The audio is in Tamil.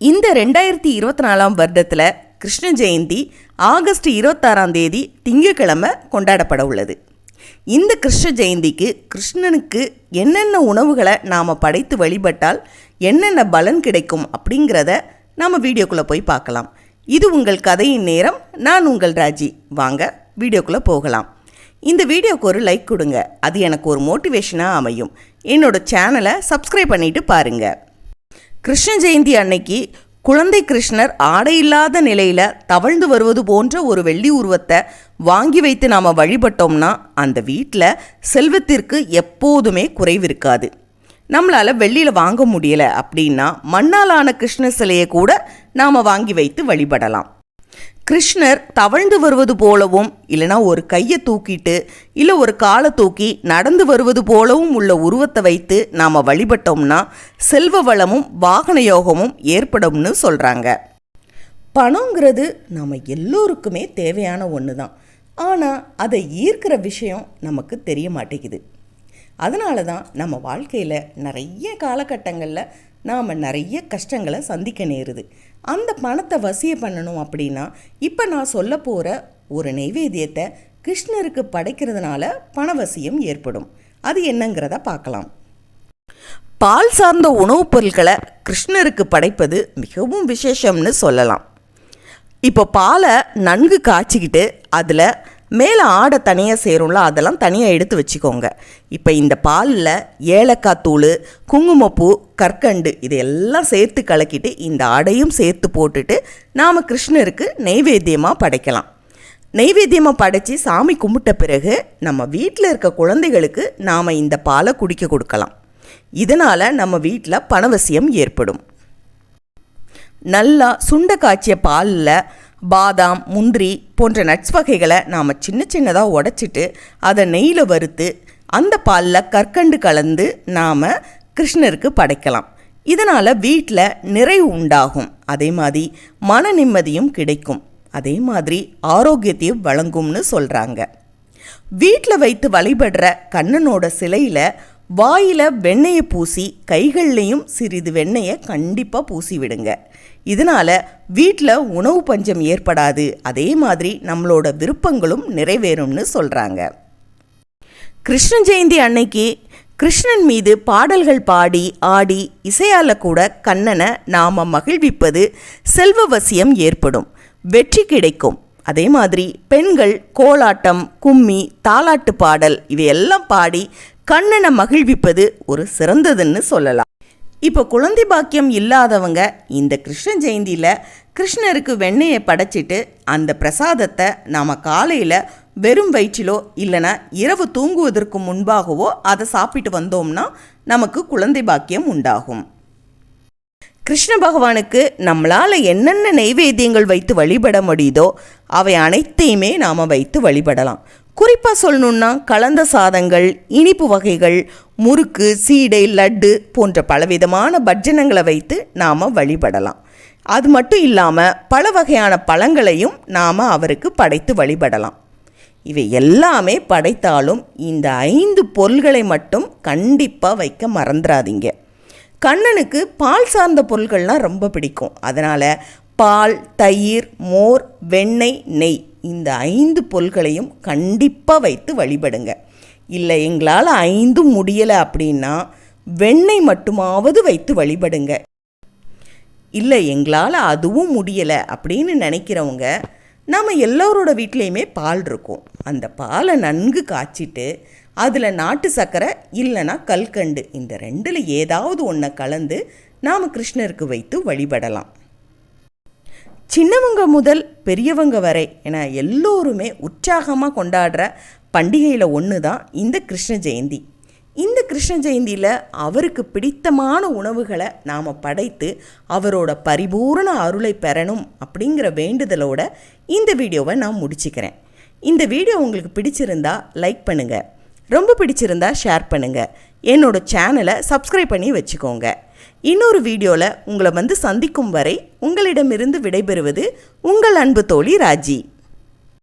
இந்த ரெண்டாயிரத்தி இருபத்தி நாலாம் வருடத்தில் கிருஷ்ண ஜெயந்தி ஆகஸ்ட் இருபத்தாறாம் தேதி திங்கட்கிழமை கொண்டாடப்பட உள்ளது. இந்த கிருஷ்ண ஜெயந்திக்கு கிருஷ்ணனுக்கு என்னென்ன உணவுகளை நாம் படைத்து வழிபட்டால் என்னென்ன பலன் கிடைக்கும் அப்படிங்கிறத நாம் வீடியோக்குள்ளே போய் பார்க்கலாம். இது உங்கள் கதையின் நேரம். நான் உங்கள் ராஜி. வாங்க வீடியோக்குள்ளே போகலாம். இந்த வீடியோக்கு ஒரு லைக் கொடுங்க. அது எனக்கு ஒரு மோட்டிவேஷனாக அமையும். என்னோடய சேனலை சப்ஸ்கிரைப் பண்ணிவிட்டு பாருங்கள் கிருஷ்ண ஜெயந்தி அன்னைக்கு குழந்தை கிருஷ்ணர் ஆடை இல்லாத நிலையில் தவழ்ந்து வருவது போன்ற ஒரு வெள்ளி உருவத்தை வாங்கி வைத்து நாம் வழிபட்டோம்னா அந்த வீட்டில் செல்வத்திற்கு எப்போதுமே குறைவு இருக்காது நம்மளால் வெள்ளியில் வாங்க முடியலை அப்படின்னா மண்ணாலான கிருஷ்ண சிலையை கூட நாம் வாங்கி வைத்து வழிபடலாம். கிருஷ்ணர் தவழ்ந்து வருவது போலவும் இல்லைனா ஒரு கையை தூக்கிட்டு இல்லை ஒரு காலை தூக்கி நடந்து வருவது போலவும் உள்ள உருவத்தை வைத்து நாம் வழிபட்டோம்னா செல்வ வளமும் வாகன யோகமும் ஏற்படும்னு சொல்கிறாங்க பணங்கிறது நாம் எல்லோருக்குமே தேவையான ஒன்று தான் ஆனால் அதை ஈர்க்கிற விஷயம் நமக்கு தெரிய மாட்டேங்குது. அதனால தான் நம்ம வாழ்க்கையில் நிறைய காலகட்டங்களில் நாம் நிறைய கஷ்டங்களை சந்திக்க நேருது. அந்த பணத்தை வசிய பண்ணணும் அப்படின்னா இப்போ நான் சொல்ல போகிற ஒரு நைவேத்தியத்தை கிருஷ்ணருக்கு படைக்கிறதுனால பணவசியம் ஏற்படும். அது என்னங்கிறத பார்க்கலாம். பால் சார்ந்த உணவுப் பொருட்களை கிருஷ்ணருக்கு படைப்பது மிகவும் விசேஷம்னு சொல்லலாம். இப்போ பாலை நன்கு காய்ச்சிக்கிட்டு அதில் மேலே ஆடை தனியாக சேரும்ல அதெல்லாம் தனியாக எடுத்து வச்சுக்கோங்க. இப்போ இந்த பாலில் ஏலக்காய் தூள் குங்குமப்பூ கற்கண்டு இதையெல்லாம் சேர்த்து கலக்கிட்டு இந்த ஆடையும் சேர்த்து போட்டுட்டு நாம் கிருஷ்ணருக்கு நெய்வேத்தியமாக படைக்கலாம். நெய்வேத்தியமாக படைச்சி சாமி கும்பிட்ட பிறகு நம்ம வீட்டில் இருக்க குழந்தைகளுக்கு நாம் இந்த பாலை குடிக்க கொடுக்கலாம். இதனால் நம்ம வீட்டில் பணவசியம் ஏற்படும். நல்லா சுண்ட காய்ச்சிய பாலில் பாதாம் முந்திரி போன்ற நட்ஸ் வகைகளை நாம் சின்ன சின்னதாக உடச்சிட்டு அதை நெய்யில் வறுத்து அந்த பாலில் கற்கண்டு கலந்து நாம் கிருஷ்ணருக்கு படைக்கலாம். இதனால் வீட்டில் நிறைவு உண்டாகும். அதே மாதிரி மன நிம்மதியும் கிடைக்கும். அதே மாதிரி ஆரோக்கியத்தையும் வழங்கும்னு சொல்கிறாங்க வீட்டில் வைத்து வழிபடுற கண்ணனோட சிலையில் வாயில் வெண்ணெயை பூசி கைகள்லேயும் சிறிது வெண்ணெயை கண்டிப்பாக பூசி விடுங்க. இதனால் வீட்டில் உணவு பஞ்சம் ஏற்படாது. அதே மாதிரி நம்மளோட விருப்பங்களும் நிறைவேறும்னு சொல்கிறாங்க கிருஷ்ண ஜெயந்தி அன்னைக்கு கிருஷ்ணன் மீது பாடல்கள் பாடி ஆடி இசையால் கூட கண்ணனை நாம் மகிழ்விப்பது செல்வவசியம் ஏற்படும். வெற்றி கிடைக்கும். அதே மாதிரி பெண்கள் கோலாட்டம் கும்மி தாலாட்டு பாடல் இவையெல்லாம் பாடி கண்ணனை மகிழ்விப்பது ஒரு சிறந்ததுன்னு சொல்லலாம். இப்போ குழந்தை பாக்கியம் இல்லாதவங்க இந்த கிருஷ்ண ஜெயந்தியில் கிருஷ்ணருக்கு வெண்ணெயை படைச்சிட்டு அந்த பிரசாதத்தை நாம் காலையில் வெறும் வயிற்றிலோ இல்லைனா இரவு தூங்குவதற்கு முன்பாகவோ அதை சாப்பிட்டு வந்தோம்னா நமக்கு குழந்தை பாக்கியம் உண்டாகும். கிருஷ்ண பகவானுக்கு நம்மளால் என்னென்ன நைவேத்தியங்கள் வைத்து வழிபட முடியுதோ அவை அனைத்தையுமே நாம் வைத்து வழிபடலாம். குறிப்பாக சொல்லணுன்னா கலந்த சாதங்கள் இனிப்பு வகைகள் முறுக்கு சீடை லட்டு போன்ற பலவிதமான பட்ஜனங்களை வைத்து நாம் வழிபடலாம். அது மட்டும் இல்லாமல் பல வகையான பழங்களையும் நாம் அவருக்கு படைத்து வழிபடலாம். இவை எல்லாமே படைத்தாலும் இந்த ஐந்து பொருள்களை மட்டும் கண்டிப்பாக வைக்க மறந்துடாதீங்க கண்ணனுக்கு பால் சார்ந்த பொருள்கள்லாம் ரொம்ப பிடிக்கும். அதனால் பால் தயிர் மோர் வெண்ணெய் நெய் இந்த ஐந்து பொருள்களையும் கண்டிப்பாக வைத்து வழிபடுங்க. இல்லை எங்களால் ஐந்தும் முடியலை அப்படின்னா வெண்ணெய் மட்டுமாவது வைத்து வழிபடுங்க. இல்லை எங்களால் அதுவும் முடியலை அப்படின்னு நினைக்கிறவங்க நம்ம எல்லோரோட வீட்லேயுமே பால் இருக்கும். அந்த பாலை நன்கு காய்ச்சிட்டு அதில் நாட்டு சர்க்கரை இல்லைனா கல்கண்டு இந்த ரெண்டில் ஏதாவது ஒன்றை கலந்து நாம் கிருஷ்ணருக்கு வைத்து வழிபடலாம். சின்னவங்க முதல் பெரியவங்க வரை என எல்லோருமே உற்சாகமாக கொண்டாடுற பண்டிகையில் ஒன்று தான் இந்த கிருஷ்ண ஜெயந்தி. இந்த கிருஷ்ண ஜெயந்தியில் அவருக்கு பிடித்தமான உணவுகளை நாம் படைத்து அவரோட பரிபூரண அருளை பெறணும் அப்படிங்கிற வேண்டுதலோட இந்த வீடியோவை நான் முடிச்சுக்கிறேன். இந்த வீடியோ உங்களுக்கு பிடிச்சிருந்தா லைக் பண்ணுங்கள் ரொம்ப பிடிச்சிருந்தா ஷேர் பண்ணுங்கள் என்னோட சேனலை சப்ஸ்கிரைப் பண்ணி வச்சுக்கோங்க. இன்னொரு வீடியோவில் உங்களை வந்து சந்திக்கும் வரை உங்களிடமிருந்து விடைபெறுவது உங்கள் அன்பு தோழி ராஜி.